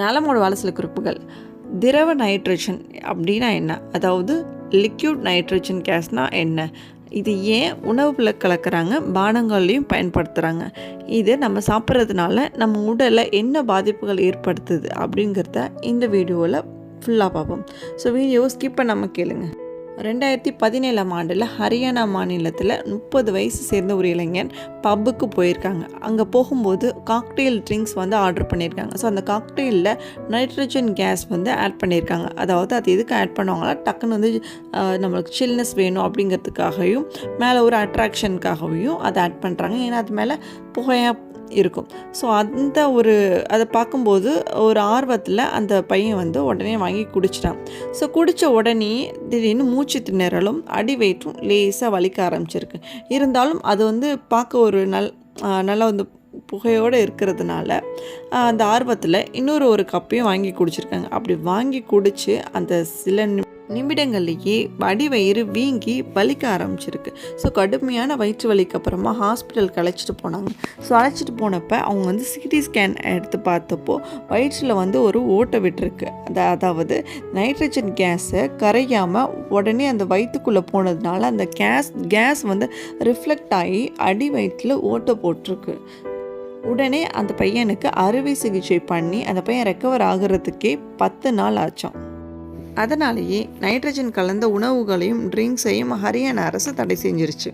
நலமோட வாழ சில குறிப்புகள். திரவ நைட்ரஜன் அப்படின்னா என்ன? அதாவது லிக்யூட் நைட்ரஜன் கேஸ்னால் என்ன? இது ஏன் உணவுல கலக்கிறாங்க? பானங்கள்லையும் பயன்படுத்துகிறாங்க இது நம்ம சாப்பிட்றதுனால நம்ம உடலில் என்ன பாதிப்புகள் ஏற்படுத்துது அப்படிங்கிறத இந்த வீடியோவில் ஃபுல்லாக பார்ப்போம். ஸோ வீடியோவை ஸ்கிப் பண்ணாமல் கேளுங்கள் ரெண்டாயிரத்தி பதினேழாம் ஆண்டில் ஹரியானா மாநிலத்தில் முப்பது வயசு சேர்ந்த ஒரு இளைஞன் பப்புக்கு போயிருக்காங்க. அங்கே போகும்போது காக்டெயில் ட்ரிங்க்ஸ் வந்து ஆர்டர் பண்ணியிருக்காங்க. ஸோ அந்த காக்டெயிலில் நைட்ரஜன் கேஸ் வந்து ஆட் பண்ணியிருக்காங்க. அதாவது அது எதுக்கு ஆட் பண்ணுவாங்களா டக்குன்னு வந்து நம்மளுக்கு சில்னஸ் வேணும் அப்படிங்கிறதுக்காகவும் மேலே ஒரு அட்ராக்ஷனுக்காகவும் அதை ஆட் பண்ணுறாங்க ஏன்னா அது மேலே புகையாக இருக்கும். ஸோ அந்த ஒரு அதை பார்க்கும்போது ஒரு ஆர்வத்தில் அந்த பையன் வந்து உடனே வாங்கி குடிச்சிட்டான். ஸோ குடித்த உடனே திடீர்னு மூச்சு திணறலும் அடி வயிற்றும் லேசாக வலிக்க ஆரம்பிச்சிருக்கு. இருந்தாலும் அது வந்து பார்க்க ஒரு நல் நல்லா வந்து புகையோடு இருக்கிறதுனால அந்த ஆர்வத்தில் இன்னொரு ஒரு கப்பையும் வாங்கி குடிச்சிருக்காங்க. அப்படி வாங்கி குடித்து அந்த சில நி- நிமிடங்கள்லேயே அடி வயிறு வீங்கி வலிக்க ஆரம்பிச்சிருக்கு. ஸோ கடுமையான வயிற்று வலிக்கு அப்புறமா ஹாஸ்பிட்டலுக்கு அழைச்சிட்டு போனாங்க. ஸோ அழைச்சிட்டு போனப்போ அவங்க வந்து சிடி ஸ்கேன் எடுத்து பார்த்தப்போ வயிற்றில் வந்து ஒரு ஓட்டை விட்டுருக்கு. அது அதாவது நைட்ரஜன் கேஸை கரையாமல் உடனே அந்த வயிற்றுக்குள்ளே போனதுனால அந்த கேஸ் கேஸ் வந்து ரிஃப்ளெக்ட் ஆகி அடி வயிற்றில் ஓட்டை போட்டிருக்கு. உடனே அந்த பையனுக்கு அறுவை சிகிச்சை பண்ணி அந்த பையன் ரெக்கவர் ஆகுறதுக்கே பத்து நாள் ஆச்சான் அதனாலேயே நைட்ரஜன் கலந்த உணவுகளையும் ட்ரிங்க்ஸையும் ஹரியானா அரசு தடை செஞ்சிருச்சு.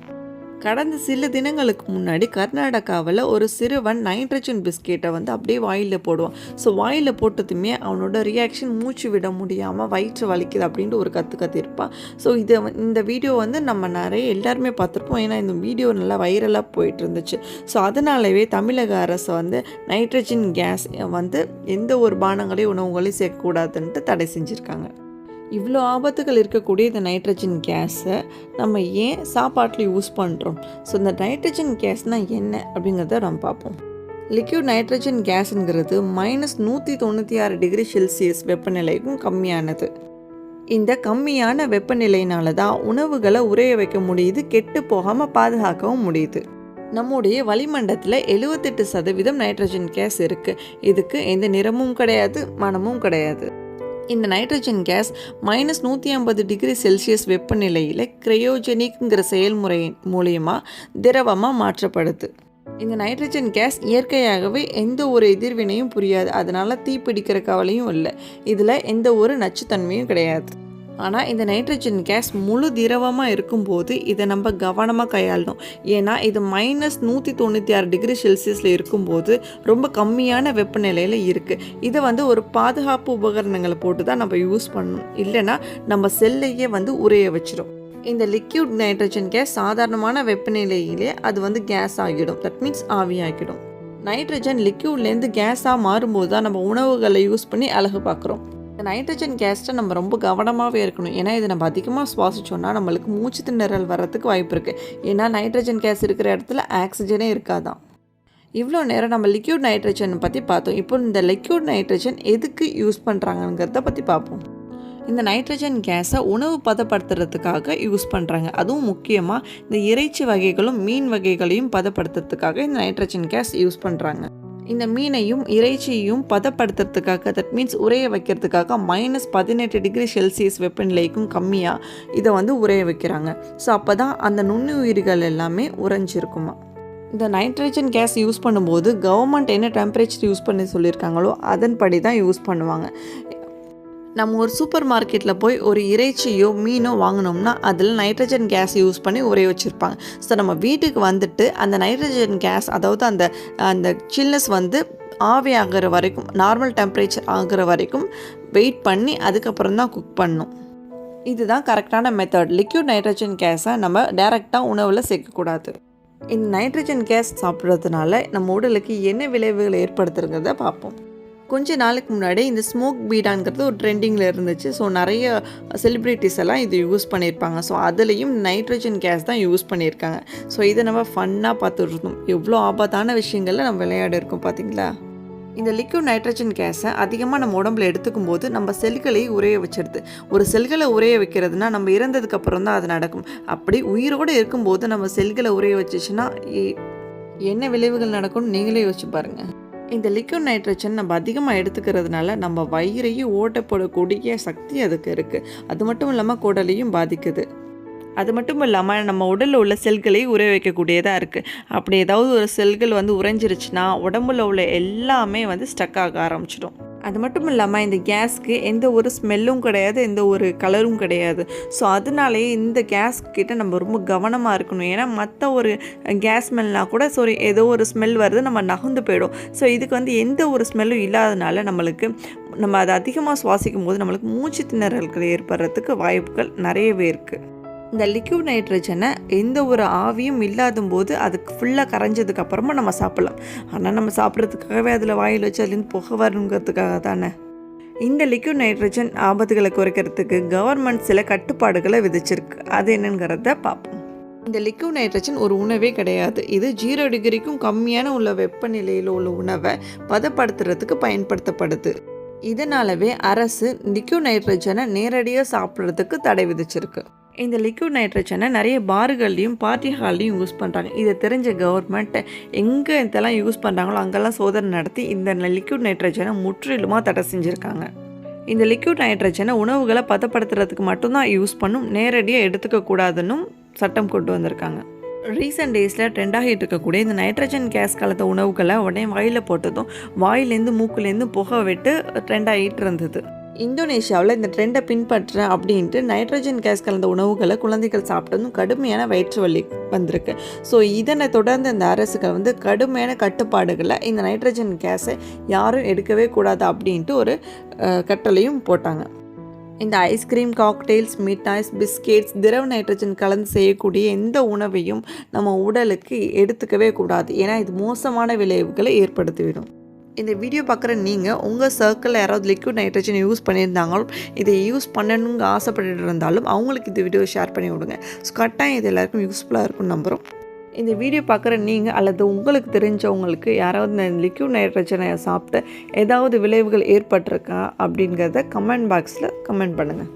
கடந்த சில தினங்களுக்கு முன்னாடி கர்நாடகாவில் ஒரு சிறுவன் நைட்ரஜன் பிஸ்கெட்டை வந்து அப்படியே வாயில் போடுவான். ஸோ வாயில் போட்டதுமே அவனோட ரியாக்ஷன் மூச்சு விட முடியாமல் வயிற்று வலிக்குது அப்படின்ட்டு ஒரு கற்று கத்திருப்பான். ஸோ இதை இந்த வீடியோ வந்து நம்ம நிறைய எல்லாருமே பார்த்துருப்போம். ஏன்னா இந்த வீடியோ நல்லா வைரலாக போயிட்டு இருந்துச்சு ஸோ அதனாலவே தமிழக அரசு வந்து நைட்ரஜன் கேஸ் வந்து எந்த ஒரு பானங்களையும் உணவுகளையும் சேர்க்கக்கூடாதுன்ட்டு தடை செஞ்சுருக்காங்க. இவ்வளோ ஆபத்துகள் இருக்கக்கூடிய இந்த நைட்ரஜன் கேஸை நம்ம ஏன் சாப்பாட்டில் யூஸ் பண்ணுறோம் ஸோ இந்த நைட்ரஜன் கேஸ்னால் என்ன அப்படிங்கிறத நம்ம பார்ப்போம். லிக்யூட் நைட்ரஜன் கேஸுங்கிறது மைனஸ் நூற்றி தொண்ணூற்றி ஆறு டிகிரி செல்சியஸ் வெப்பநிலைக்கும் கம்மியானது. இந்த கம்மியான வெப்பநிலையினால தான் உணவுகளை உறைய வைக்க முடியுது கெட்டு போகாமல் பாதுகாக்கவும் முடியுது. நம்முடைய வளிமண்டலத்தில் எழுபத்தெட்டு சதவீதம் நைட்ரஜன் கேஸ் இருக்குது இதுக்கு எந்த நிறமும் கிடையாது மனமும் கிடையாது. இந்த நைட்ரஜன் கேஸ் மைனஸ் நூற்றி ஐம்பது டிகிரி செல்சியஸ் வெப்பநிலையில் கிரையோஜெனிக்ங்கிற செயல்முறை மூலியமா திரவமாக மாற்றப்படுது. இந்த நைட்ரஜன் கேஸ் இயற்கையாகவே எந்த ஒரு எதிர்வினையும் புரியாது. அதனால தீப்பிடிக்கிற கவலையும் இல்லை. இதில் எந்த ஒரு நச்சுத்தன்மையும் கிடையாது. ஆனால் இந்த நைட்ரஜன் கேஸ் முழு திரவமாக இருக்கும்போது இதை நம்ம கவனமாக கையாளணும். ஏன்னா இது மைனஸ் நூற்றி தொண்ணூற்றி ஆறு டிகிரி செல்சியஸில் இருக்கும்போது ரொம்ப கம்மியான வெப்பநிலையில் இருக்குது இதை வந்து ஒரு பாதுகாப்பு உபகரணங்களை போட்டு தான் நம்ம யூஸ் பண்ணணும். இல்லைன்னா நம்ம செல்லையே வந்து உரைய வச்சிடும் இந்த லிக்யூட் நைட்ரஜன் கேஸ் சாதாரணமான வெப்பநிலையிலே அது வந்து கேஸ் ஆகிடும். தட் மீன்ஸ் ஆவியாகிடும் நைட்ரஜன் லிக்யூட்லேருந்து கேஸாக மாறும்போது தான் நம்ம உணவுகளை யூஸ் பண்ணி அழகு பார்க்குறோம். இந்த நைட்ரஜன் கேஸ்ட்டை நம்ம ரொம்ப கவனமாகவே இருக்கணும். ஏன்னா இதை நம்ம அதிகமாக சுவாசிச்சோன்னா நம்மளுக்கு மூச்சு திணறல் வர்றதுக்கு வாய்ப்பு இருக்குது ஏன்னா நைட்ரஜன் கேஸ் இருக்கிற இடத்துல ஆக்சிஜனே இருக்காதான் இவ்வளோ நேரம் நம்ம லிக்யூட் நைட்ரஜன் பற்றி பார்த்தோம். இப்போ இந்த லிக்யூட் நைட்ரஜன் எதுக்கு யூஸ் பண்ணுறாங்கங்கிறத பற்றி பார்ப்போம். இந்த நைட்ரஜன் கேஸை உணவு பதப்படுத்துறதுக்காக யூஸ் பண்ணுறாங்க அதுவும் முக்கியமாக இந்த இறைச்சி வகைகளும் மீன் வகைகளையும் பதப்படுத்துறதுக்காக இந்த நைட்ரஜன் கேஸ் யூஸ் பண்ணுறாங்க இந்த மீனையும் இறைச்சியையும் பதப்படுத்துறதுக்காக தட் மீன்ஸ் உறைய வைக்கிறதுக்காக மைனஸ் பதினெட்டு டிகிரி செல்சியஸ் வெப்பநிலைக்கும் கம்மியாக இதை வந்து உரைய வைக்கிறாங்க. ஸோ அப்போ தான் அந்த நுண்ணுயிர்கள் எல்லாமே உறைஞ்சிருக்குமா. இந்த நைட்ரஜன் கேஸ் யூஸ் பண்ணும்போது கவர்மெண்ட் என்ன டெம்பரேச்சர் யூஸ் பண்ணி சொல்லியிருக்காங்களோ அதன்படி தான் யூஸ் பண்ணுவாங்க. நம்ம ஒரு சூப்பர் மார்க்கெட்டில் போய் ஒரு இறைச்சியோ மீனோ வாங்கினோம்னா அதில் நைட்ரஜன் கேஸ் யூஸ் பண்ணி உரைய வச்சுருப்பாங்க ஸோ நம்ம வீட்டுக்கு வந்துட்டு அந்த நைட்ரஜன் கேஸ் அதாவது அந்த அந்த சில்னஸ் வந்து ஆவி வரைக்கும் நார்மல் டெம்பரேச்சர் ஆகிற வரைக்கும் வெயிட் பண்ணி அதுக்கப்புறம் தான் குக் பண்ணும். இதுதான் கரெக்டான மெத்தட் லிக்யூட் நைட்ரஜன் கேஸை நம்ம டைரெக்டாக உணவில் சேர்க்கக்கூடாது. இந்த நைட்ரஜன் கேஸ் சாப்பிட்றதுனால நம்ம உடலுக்கு என்ன விளைவுகளை ஏற்படுத்துறத பார்ப்போம். கொஞ்ச நாளுக்கு முன்னாடி இந்த ஸ்மோக் பீடாங்கிறது ஒரு ட்ரெண்டிங்கில் இருந்துச்சு. ஸோ நிறைய செலிப்ரிட்டிஸ் எல்லாம் இது யூஸ் பண்ணியிருப்பாங்க. ஸோ அதுலேயும் நைட்ரஜன் கேஸ் தான் யூஸ் பண்ணியிருக்காங்க. ஸோ இதை நம்ம ஃபன்னாக பார்த்துட்டு இருந்தோம் எவ்வளோ ஆபத்தான விஷயங்களில் நம்ம விளையாட இருக்கோம் பார்த்தீங்களா இந்த லிக்விட் நைட்ரஜன் கேஸை அதிகமாக நம்ம உடம்புல எடுத்துக்கும் போது நம்ம செல்களை உரைய வச்சிருது. ஒரு செல்களை உரைய வைக்கிறதுனா நம்ம இறந்ததுக்கு அப்புறம் தான் அது நடக்கும். அப்படி உயிரோடு இருக்கும்போது நம்ம செல்களை உரைய வச்சிச்சுன்னா என்ன விளைவுகள் நடக்கும்னு நீங்களே யோசிச்சு பாருங்கள் இந்த லிக்யூட் நைட்ரஜன் நம்ம அதிகமாக எடுத்துக்கிறதுனால நம்ம வயிறையும் ஓட்டப்படக்கூடிய சக்தி அதுக்கு இருக்குது அது மட்டும் இல்லாமல் குடலையும் பாதிக்குது. அது மட்டும் இல்லாமல் நம்ம உடலில் உள்ள செல்களை உறைய வைக்கக்கூடியதாக இருக்குது அப்படி ஏதாவது ஒரு செல்கள் வந்து உறைஞ்சிருச்சுன்னா உடம்புல உள்ள எல்லாமே வந்து ஸ்டக் ஆக ஆரம்பிச்சிடும். அது மட்டும் இல்லாமல் இந்த கேஸ்க்கு எந்த ஒரு ஸ்மெல்லும் கிடையாது எந்த ஒரு கலரும் கிடையாது. ஸோ அதனாலேயே இந்த கேஸ் கிட்ட நம்ம ரொம்ப கவனமாக இருக்கணும். ஏன்னா மற்ற ஒரு கேஸ் ஸ்மெல்னா கூட சாரி ஏதோ ஒரு ஸ்மெல் வருது நம்ம நகர்ந்து போயிடும். ஸோ இதுக்கு வந்து எந்த ஒரு ஸ்மெல்லும் இல்லாதனால நம்மளுக்கு நம்ம அதை அதிகமாக சுவாசிக்கும் போது நம்மளுக்கு மூச்சு திணறல்கள் ஏற்படுறதுக்கு வாய்ப்புகள் நிறையவே இருக்குது இந்த லிக்யூட் நைட்ரஜனை எந்த ஒரு ஆவியும் இல்லாத போது அதுக்கு ஃபுல்லாக கரைஞ்சதுக்கு அப்புறமா நம்ம சாப்பிடலாம். ஆனால் நம்ம சாப்பிட்றதுக்காகவே அதில் வாயில் வச்சு அதுலேருந்து புகை வரணுங்கிறதுக்காக தானே. இந்த லிக்யூட் நைட்ரஜன் ஆபத்துகளை குறைக்கிறதுக்கு கவர்மெண்ட் சில கட்டுப்பாடுகளை விதிச்சிருக்கு. அது என்னங்கிறத பார்ப்போம். இந்த லிக்யூட் நைட்ரஜன் ஒரு உணவே கிடையாது. இது ஜீரோ டிகிரிக்கும் கம்மியான உள்ள வெப்பநிலையில் உள்ள உணவை பதப்படுத்துறதுக்கு பயன்படுத்தப்படுது. இதனாலவே அரசு லிக்யூ நைட்ரஜனை நேரடியாக சாப்பிட்றதுக்கு தடை விதிச்சிருக்கு. இந்த லிக்விட் நைட்ரஜனை நிறைய பார்கள்லையும் பார்ட்டி ஹால்லையும் யூஸ் பண்ணுறாங்க இதை தெரிஞ்ச கவர்மெண்ட் எங்கே இதெல்லாம் யூஸ் பண்ணுறாங்களோ அங்கெல்லாம் சோதனை நடத்தி இந்த லிக்விட் நைட்ரஜனை முற்றிலுமாக தடை செஞ்சுருக்காங்க. இந்த லிக்விட் நைட்ரஜனை உணவுகளை பதப்படுத்துறதுக்கு மட்டும்தான் யூஸ் பண்ணும் நேரடியாக எடுத்துக்கக்கூடாதுன்னு சட்டம் கொண்டு வந்திருக்காங்க. ரீசெண்ட் டேஸில் ட்ரெண்டாகிட்டு இருக்கக்கூடிய இந்த நைட்ரஜன் கேஸ் கலந்த உணவுகளை உடனே வாயில் போட்டதும் வாயிலேருந்து மூக்குலேருந்து புகை விட்டு ட்ரெண்ட் ஆகிட்டு இருந்தது. இந்தோனேஷியாவில் இந்த ட்ரெண்டை பின்பற்றுறேன் அப்படின்ட்டு நைட்ரஜன் கேஸ் கலந்த உணவுகளை குழந்தைகள் சாப்பிட்டதும் கடுமையான வயிற்று வலி வந்திருக்கு. ஸோ இதனை தொடர்ந்து இந்த அரசுகள் வந்து கடுமையான கட்டுப்பாடுகளை இந்த நைட்ரஜன் கேஸை யாரும் எடுக்கவே கூடாது அப்படின்ட்டு ஒரு கட்டளையும் போட்டாங்க. இந்த ஐஸ்கிரீம் காக்டெயில்ஸ் மிட்டாய்ஸ் பிஸ்கெட்ஸ் திரவ நைட்ரஜன் கலந்து செய்யக்கூடிய எந்த உணவையும் நம்ம உடலுக்கு எடுத்துக்கவே கூடாது. ஏன்னா இது மோசமான விளைவுகளை ஏற்படுத்திவிடும். இந்த வீடியோ பார்க்குற நீங்கள் உங்கள் சர்க்கிளில் யாராவது லிக்விட் நைட்ரஜன் யூஸ் பண்ணியிருந்தாங்களும் இதை யூஸ் பண்ணணுங்க ஆசைப்பட்டுட்டு இருந்தாலும் அவங்களுக்கு இந்த வீடியோ ஷேர் பண்ணி விடுங்க. ஸோ கட்டாயம் இது எல்லாருக்கும் யூஸ்ஃபுல்லாக இருக்கும் நம்புகிறோம் இந்த வீடியோ பார்க்குற நீங்கள் அல்லது உங்களுக்கு தெரிஞ்சவங்களுக்கு யாராவது இந்த லிக்யூட் நைட்ரஜனை சாப்பிட்டு ஏதாவது விளைவுகள் ஏற்பட்டிருக்கா அப்படிங்கிறத கமெண்ட் பாக்ஸில் கமெண்ட் பண்ணுங்கள்